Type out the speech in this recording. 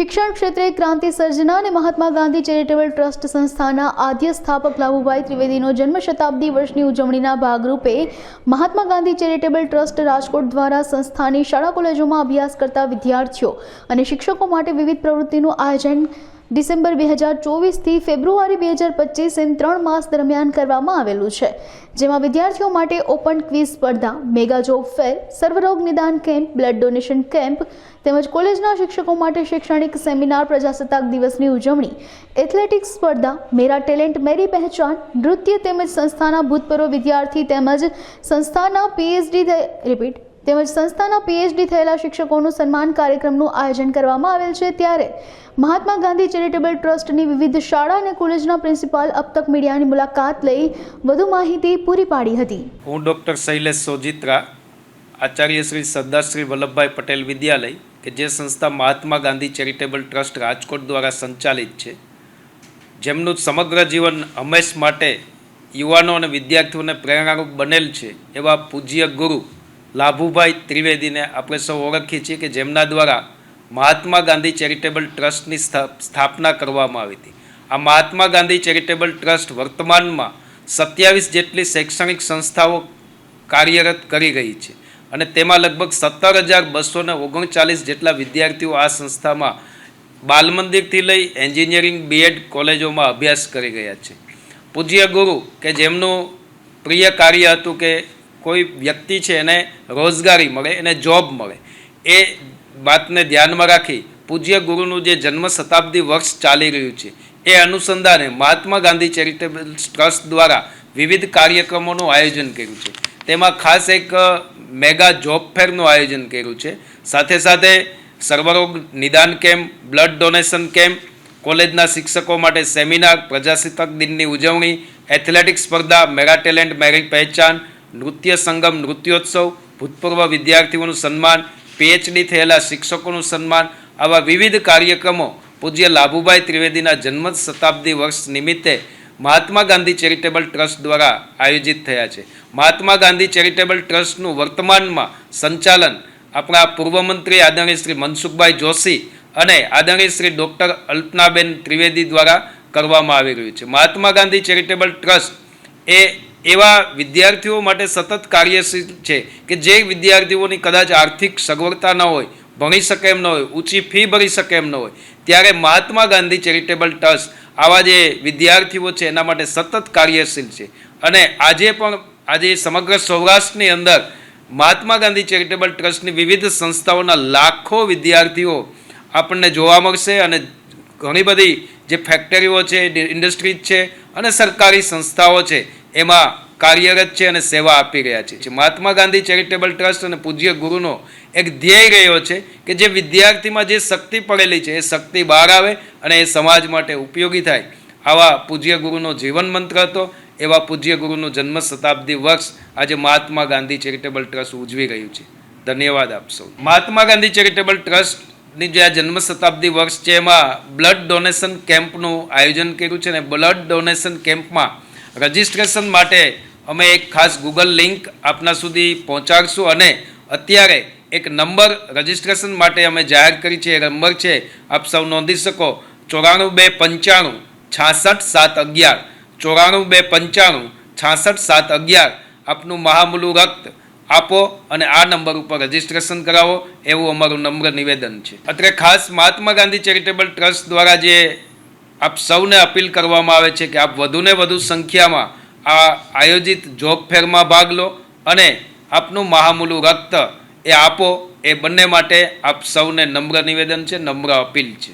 શિક્ષણ ક્ષેત્રે ક્રાંતિ સર્જના અને મહાત્મા ગાંધી ચેરિટેબલ ટ્રસ્ટ સંસ્થાના આદ્ય સ્થાપક લાભુભાઈ ત્રિવેદીનો જન્મ શતાબ્દી વર્ષની ઉજવણીના ભાગરૂપે મહાત્મા ગાંધી ચેરિટેબલ ટ્રસ્ટ રાજકોટ દ્વારા સંસ્થાની શાળા કોલેજોમાં અભ્યાસ કરતા વિદ્યાર્થીઓ અને શિક્ષકો માટે વિવિધ પ્રવૃત્તિનું આયોજન ડિસેમ્બર બે હજાર ચોવીસથી ફેબ્રુઆરી બે હજાર પચીસ એમ ત્રણ માસ દરમિયાન કરવામાં આવેલું છે, જેમાં વિદ્યાર્થીઓ માટે ઓપન ક્વિઝ સ્પર્ધા, મેગા જોબ ફેર, સર્વરોગ નિદાન કેમ્પ, બ્લડ ડોનેશન કેમ્પ તેમજ કોલેજના શિક્ષકો માટે શૈક્ષણિક સેમિનાર પ્રજાસત્તાક દિવસની ઉજવણી, એથ્લેટિક્સ સ્પર્ધા, મેરા ટેલેન્ટ, મેરી પહેચાન, નૃત્ય તેમજ સંસ્થાના ભૂતપૂર્વ વિદ્યાર્થી તેમજ સંસ્થાના પીએચડી રિપીટ તેમજ સંસ્થાના પીએચડી થયેલા શિક્ષકોનું સન્માન કાર્યક્રમનું આયોજન કરવામાં આવેલ છે. ત્યારે મહાત્મા ગાંધી ચેરિટેબલ ટ્રસ્ટની વિવિધ શાળા અને કોલેજના પ્રિન્સિપાલ અપતક મીડિયાની મુલાકાત લઈ વધુ માહિતી પૂરી પાડી હતી. હું ડૉક્ટર શૈલેષ સોજિત્રા, આચાર્ય શ્રી સરદાર શ્રી વલ્લભભાઈ પટેલ વિદ્યાલય, કે જે સંસ્થા મહાત્મા ગાંધી ચેરિટેબલ ટ્રસ્ટ રાજકોટ દ્વારા સંચાલિત છે, જેમનું સમગ્ર જીવન હંમેશ માટે યુવાનો અને વિદ્યાર્થીઓને પ્રેરણારૂપ બનેલ છે એવા પૂજ્ય ગુરુ લાભુભાઈ ત્રિવેદીને આપણે સૌ ઓળખીએ છીએ કે જેમના દ્વારા મહાત્મા ગાંધી ચેરિટેબલ ટ્રસ્ટની સ્થા- સ્થાપના કરવામાં આવી હતી. આ મહાત્મા ગાંધી ચેરિટેબલ ટ્રસ્ટ વર્તમાનમાં સત્યાવીસ જેટલી શૈક્ષણિક સંસ્થાઓ કાર્યરત કરી રહી છે અને તેમાં લગભગ સત્તર હજાર બસો ઓગણચાલીસ જેટલા વિદ્યાર્થીઓ આ સંસ્થામાં બાલ મંદિરથી લઈ એન્જિનિયરિંગ બીએડ કોલેજોમાં અભ્યાસ કરી રહ્યા છે. પૂજ્ય ગુરુ કે જેમનું પ્રિય કાર્ય હતું કે કોઈ વ્યક્તિ છે એને રોજગારી મળે, એને જોબ મળે. એ વાતને ધ્યાનમાં રાખી પૂજ્ય ગુરુનું જે જન્મ શતાબ્દી વર્ષ ચાલી રહ્યું છે, એ અનુસંધાને મહાત્મા ગાંધી ચેરિટેબલ ટ્રસ્ટ દ્વારા વિવિધ કાર્યક્રમોનું આયોજન કર્યું છે. તેમાં ખાસ એક મેગા જોબ ફેરનું આયોજન કર્યું છે. સાથે સાથે સર્વરોગ નિદાન કેમ્પ, બ્લડ ડોનેશન કેમ્પ, કોલેજના શિક્ષકો માટે સેમિનાર, પ્રજાસત્તાક દિનની ઉજવણી એથ્લેટિક સ્પર્ધા, મેગા ટેલેન્ટ મેરી પહેચાન નૃત્ય સંગમ, નૃત્યોત્સવ, ભૂતપૂર્વ વિદ્યાર્થીઓનું સન્માન પીએચડી થયેલા શિક્ષકોનું સન્માન, આવા વિવિધ કાર્યક્રમો પૂજ્ય લાભુભાઈ ત્રિવેદીના જન્મ શતાબ્દી વર્ષ નિમિત્તે મહાત્મા ગાંધી ચેરિટેબલ ટ્રસ્ટ દ્વારા આયોજિત થયા છે. મહાત્મા ગાંધી ચેરિટેબલ ટ્રસ્ટનું વર્તમાનમાં સંચાલન આપણા પૂર્વ મંત્રી આદરણીય શ્રી મનસુખભાઈ જોશી અને આદરણીય શ્રી ડૉક્ટર અલ્પનાબેન ત્રિવેદી દ્વારા કરવામાં આવી રહ્યું છે. મહાત્મા ગાંધી ચેરિટેબલ ટ્રસ્ટ એ એવા વિદ્યાર્થીઓ માટે સતત કાર્યશીલ છે કે જે વિદ્યાર્થીઓની કદાચ આર્થિક સગવડતા ન હોય, ભણી શકે એમ ન હોય, ઊંચી ફી ભરી શકે એમ ન હોય, ત્યારે મહાત્મા ગાંધી ચેરિટેબલ ટ્રસ્ટ આવા જે વિદ્યાર્થીઓ છે એના માટે સતત કાર્યશીલ છે. અને આજે પણ, આજે સમગ્ર સૌરાષ્ટ્રની અંદર મહાત્મા ગાંધી ચેરિટેબલ ટ્રસ્ટની વિવિધ સંસ્થાઓના લાખો વિદ્યાર્થીઓ આપણને જોવા મળશે અને ઘણી બધી જે ફેક્ટરીઓ છે, ઇન્ડસ્ટ્રીઝ છે અને સરકારી સંસ્થાઓ છે એમાં કાર્યરત છે અને સેવા આપી રહ્યા છે. મહાત્મા ગાંધી ચેરિટેબલ ટ્રસ્ટ અને પૂજ્ય ગુરુનો એક ધ્યેય રહ્યો છે કે જે વિદ્યાર્થીમાં જે શક્તિ પડેલી છે, એ શક્તિ બહાર આવે અને એ સમાજ માટે ઉપયોગી થાય. આવા પૂજ્ય ગુરુનો જીવન મંત્ર હતો, એવા પૂજ્ય ગુરુનું જન્મ શતાબ્દી વર્ષ આજે મહાત્મા ગાંધી ચેરિટેબલ ટ્રસ્ટ ઉજવી રહ્યું છે. ધન્યવાદ આપશો મહાત્મા ગાંધી ચેરિટેબલ ટ્રસ્ટની જે આ જન્મ શતાબ્દી વર્ષ છે, એમાં બ્લડ ડોનેશન કેમ્પનું આયોજન કર્યું છે અને બ્લડ ડોનેશન કેમ્પમાં રજિસ્ટ્રેશન માટે અમે એક ખાસ ગૂગલ લિંક આપના સુધી પહોંચાડશું અને અત્યારે એક નંબર રજિસ્ટ્રેશન માટે અમે જાહેર કરી છે, એ નંબર છે, આપ સૌ નોંધી શકો, ચોરાણું બે પંચાણું છાસઠ સાત અગિયાર, ચોરાણું બે પંચાણું છાસઠ સાત અગિયાર, આપનું મહામૂલું રક્ત આપો અને આ નંબર ઉપર રજિસ્ટ્રેશન કરાવો, એવું અમારું નમ્ર નિવેદન છે. અત્રે ખાસ મહાત્મા ગાંધી ચેરિટેબલ ટ્રસ્ટ દ્વારા જે આપ સૌને અપીલ કરવામાં આવે છે કે આપ વધુને વધુ સંખ્યામાં આ આયોજિત જોબ ફેરમાં ભાગ લો અને આપનું મહામૂલું રક્ત એ આપો એ બંને માટે આપ સૌને નમ્ર નિવેદન છે, નમ્ર અપીલ છે.